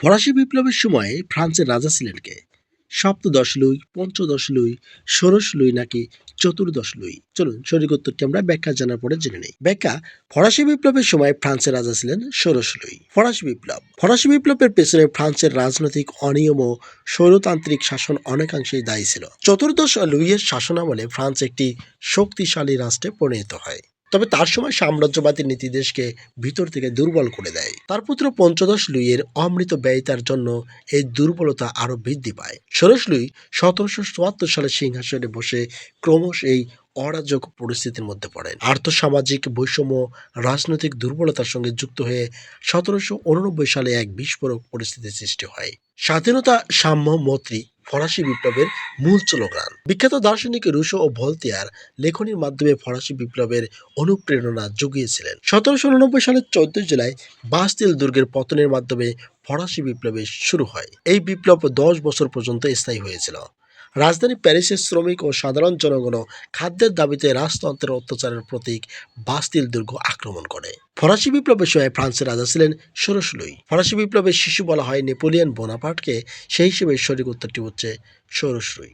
ফরাসি বিপ্লবের সময় ফ্রান্সের রাজা ছিলেন কে? সপ্তদশ লুই পঞ্চদশ লুই ষোড়শ লুই নাকি চতুর্দশ লুই চলুন সঠিক উত্তরটি আমরা ব্যাখ্যা জানার পরে জেনে নেই। ব্যাখ্যা, ফরাসি বিপ্লবের সময় ফ্রান্সের রাজা ছিলেন ষোড়শ লুই ফরাসি বিপ্লব। ফরাসি বিপ্লবের পেছনে ফ্রান্সের রাজনৈতিক অনিয়ম ও স্বৈরতান্ত্রিক শাসন অনেকাংশেই দায়ী ছিল। চতুর্দশ লুইয়ের শাসনামলে ফ্রান্স একটি শক্তিশালী রাষ্ট্রে পরিণত হয়। তবে তার সময় সাম্রাজ্যবাদী নীতি দেশকে ভিতর থেকে দুর্বল করে দেয়। তার পুত্র পঞ্চদশ লুইয়ের অমৃত ব্যয়িতার জন্য এই দুর্বলতা আরও বৃদ্ধি পায়। ষোড়শ লুই সতেরোশো চুয়াত্তর সালে সিংহাসনে বসে ক্রমশ এই অরাজক পরিস্থিতির মধ্যে পড়েন। আর্থসামাজিক বৈষম্য, রাজনৈতিক দুর্বলতার সঙ্গে যুক্ত হয়ে সতেরোশো উননব্বই সালে এক বিস্ফোরক পরিস্থিতির সৃষ্টি হয়। স্বাধীনতা সাম্য মৈত্রী ফরাসি বিপ্লবের মূল স্লোগান। বিখ্যাত দার্শনিক রুশো ও ভলতিয়ার লেখনীর মাধ্যমে ফরাসি বিপ্লবের অনুপ্রেরণা জুগিয়েছিলেন। সতেরোশো উননব্বই সালের চোদ্দ জুলাই বাস্তিল দুর্গের পতনের মাধ্যমে ফরাসি বিপ্লবের শুরু হয়। এই বিপ্লব দশ বছর পর্যন্ত স্থায়ী হয়েছিল। রাজধানী প্যারিসের শ্রমিক ও সাধারণ জনগণ খাদ্যের দাবিতে রাজতন্ত্রের অত্যাচারের প্রতীক বাস্তিল দুর্গ আক্রমণ করে। ফরাসি বিপ্লবের সময় ফ্রান্সের রাজা ছিলেন ষোড়শ লুই ফরাসি বিপ্লবের শিশু বলা হয় নেপোলিয়ন বোনাপার্টকে, সেই হিসেবে সঠিক উত্তরটি হচ্ছে ষোড়শ লুই